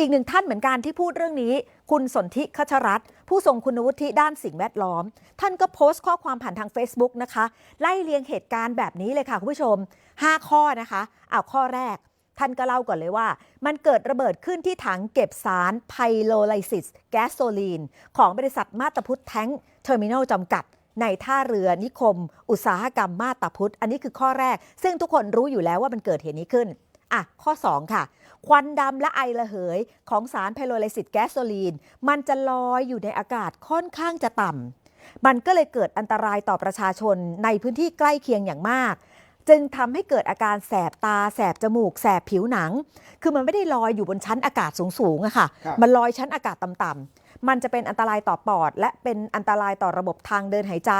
อีกหนึ่งท่านเหมือนกันที่พูดเรื่องนี้ คุณสนธิคชรัตผู้ทรงคุณวุฒิด้านสิ่งแวดล้อม ท่านก็โพสต์ข้อความผ่านทาง Facebook นะคะ ไล่เรียงเหตุการณ์แบบนี้เลยค่ะ คุณผู้ชม 5 ข้อนะคะเอาข้อแรก ท่านก็เล่าก่อนเลยว่า มันเกิดระเบิดขึ้นที่ถังเก็บสารไพโลไลซิสแก๊สโซลีน ของบริษัทมาตาพุทธแท้งเทอร์มินอลจำกัด ในท่าเรือนิคม อุตสาหกรรมมาตาพุทธอันนี้คือข้อแรก ซึ่งทุกคนรู้อยู่แล้วว่ามันเกิดเหตุนี้ขึ้น อะ ข้อ 2 ค่ะ ควันดำและไอระเหย ของสารไพโลไลซิสแก๊สโซลีน มันจะลอยอยู่ในอากาศค่อนข้างจะต่ำมันก็เลยเกิดอันตรายต่อประชาชนในพื้นที่ใกล้เคียงอย่างมากจึงทำให้เกิดอาการแสบตา แสบจมูก แสบผิวหนัง คือมันไม่ได้ลอยอยู่บนชั้นอากาศสูงๆอะค่ะครับมันลอยชั้นอากาศต่ำๆมันจะเป็นอันตรายต่อปอด และเป็นอันตรายต่อระบบทางเดินหายใจ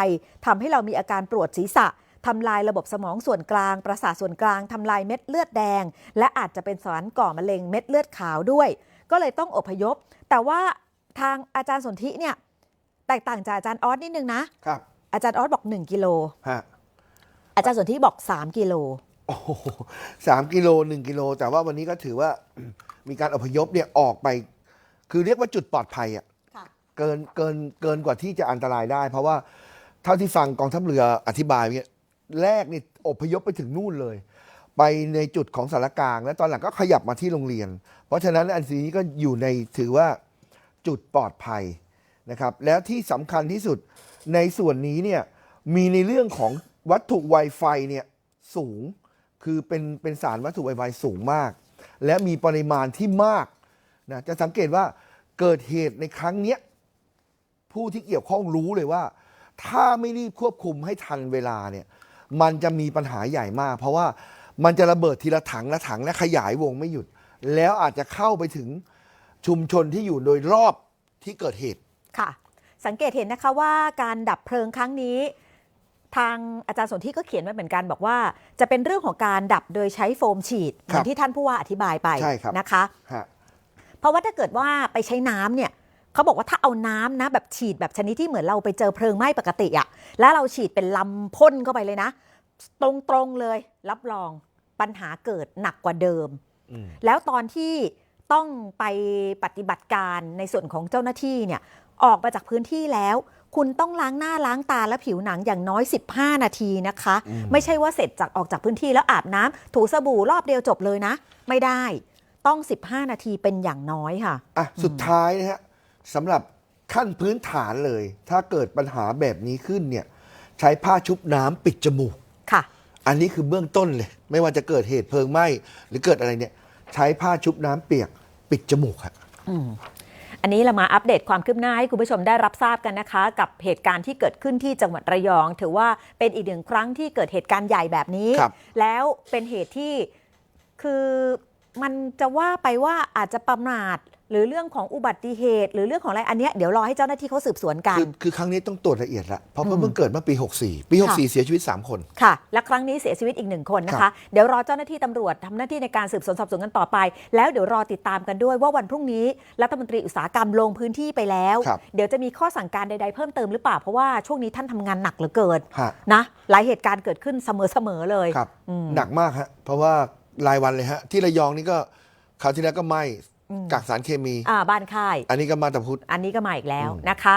ทำให้เรามีอาการปวดศีรษะ ทำลายระบบสมองส่วนกลาง ประสาทส่วนกลางทำลายเม็ดเลือดแดง และอาจจะเป็นสารก่อมะเร็งเม็ดเลือดขาวด้วย ก็เลยต้องอพยพ แต่ว่าทางอาจารย์สนธิเนี่ยแตกต่างจากอาจารย์ออสนิดนึงนะครับ อาจารย์ออสบอก 1 กิโลฮะอาจารย์สนธิบอก 3 กิโลโอ้โหสามกิโลหนึ่งกิโล แต่ว่าวันนี้ก็ถือว่า มีการอพยพเนี่ยออกไป คือเรียกว่าจุดปลอดภัยอะค่ะ เกินเกินเกินกว่าที่จะอันตรายได้ เพราะว่าเท่าที่ฟังกองทัพเรืออธิบายเนี่ย แรกนี่อพยพไปถึงนู่นเลย ไปในจุดของสารกลาง แล้วตอนหลังก็ขยับมาที่โรงเรียน เพราะฉะนั้นอันนี้ก็อยู่ในถือว่าจุดปลอดภัยนะครับ แล้วที่สำคัญที่สุดในส่วนนี้เนี่ยมีในเรื่องของวัตถุ Wi-Fi เนี่ยสูงคือเป็นเป็นสารวัตถุ Wi-Fi สูงมาก และมีปริมาณที่มากนะจะสังเกตว่าเกิดเหตุในครั้งเนี้ยผู้ที่เกี่ยวข้องรู้เลยว่า ถ้าไม่รีบควบคุมให้ทันเวลาเนี่ย มันจะมีปัญหาใหญ่มาก เพราะว่ามันจะระเบิดทีละถังละถังและขยายวงไม่หยุด แล้วอาจจะเข้าไปถึงชุมชนที่อยู่โดยรอบที่เกิดเหตุค่ะ สังเกตเห็นนะคะว่าการดับเพลิงครั้งนี้ ทางอาจารย์สนธิก็เขียนไว้เหมือนกันบอกว่า จะเป็นเรื่องของการดับโดยใช้โฟมฉีดเหมือนที่ท่านผู้ว่าอธิบายไปใช่ครับนะคะ ฮะ เพราะว่าถ้าเกิดว่าไปใช้น้ำเนี่ย เขาบอกว่าถ้าเอาน้ำนะแบบฉีดแบบชนิดที่เหมือนเราไปเจอเพลิงไหม้ปกติอะแล้วเราฉีดเป็นลำพ่นเข้าไปเลยนะ ตรงๆเลย รับรองปัญหาเกิดหนักกว่าเดิมอืมแล้วตอนที่ต้องไปปฏิบัติการในส่วนของเจ้าหน้าที่เนี่ยออกมาจากพื้นที่แล้ว คุณต้องล้างหน้าล้างตาและผิวหนังอย่างน้อย 15 นาทีนะคะอืมไม่ใช่ว่าเสร็จจากออกจากพื้นที่แล้วอาบน้ำถูสบู่รอบเดียวจบเลยนะ ไม่ได้ต้อง 15 นาทีเป็นอย่างน้อยค่ะอะสุดท้ายนะฮะ สำหรับขั้นพื้นฐานเลย ถ้าเกิดปัญหาแบบนี้ขึ้นเนี่ยใช้ผ้าชุบน้ำปิดจมูก ค่ะ อันนี้คือเบื้องต้นเลย ไม่ว่าจะเกิดเหตุเพลิงไหม้หรือเกิดอะไรเนี่ย ใช้ผ้าชุบน้ำเปียกปิดจมูกครับอันนี้เรามาอัปเดตความคืบหน้าให้คุณผู้ชมได้รับทราบกันนะคะ กับเหตุการณ์ที่เกิดขึ้นที่จังหวัดระยอง ถือว่าเป็นอีกหนึ่งครั้งที่เกิดเหตุการณ์ใหญ่แบบนี้ ครับ แล้วเป็นเหตุที่คือมันจะว่าไปว่าอาจจะประมาท หรือเรื่องของอุบัติเหตุ หรือเรื่องของอะไรอันเนี้ยเดี๋ยวรอให้เจ้าหน้าที่เขาสืบสวนกัน คือคือครั้งนี้ต้องตรวจละเอียดละเพราะอืมเพิ่งเกิดเมื่อปี 64 ปีค่ะ64 เสียชีวิต 3 คน ค่ะ และครั้งนี้เสียชีวิตอีกหนึ่งคนนะครัคะบเดี๋ยวรอเจ้าหน้าที่ตำรวจทำหน้าที่ในการสืบสวนสอบสวนกันต่อไป แล้วเดี๋ยวรอติดตามกันด้วยว่าวันพรุ่งนี้รัฐมนตรีอุตสาหกรรมลงพื้นที่ไปแล้ว ครับ เดี๋ยวจะมีข้อสั่งการใดๆเพิ่มเติมหรือเปล่าเพราะว่าช่วงนี้ท่านทำงานหนักเหลือเกินฮะนะหลายเหตุการณ์เกิดขึ้นเสมอๆเลยครับ อืม หนักมากฮะเพราะว่ารายวันเลยฮะที่ระยองนี่ก็คราวที่แล้วก็ไหม้ อืมกักสารเคมี อ่าบ้านค่าย อันนี้ก็มาตาพุธอันนี้ก็มาอีกแล้วอืมนะคะ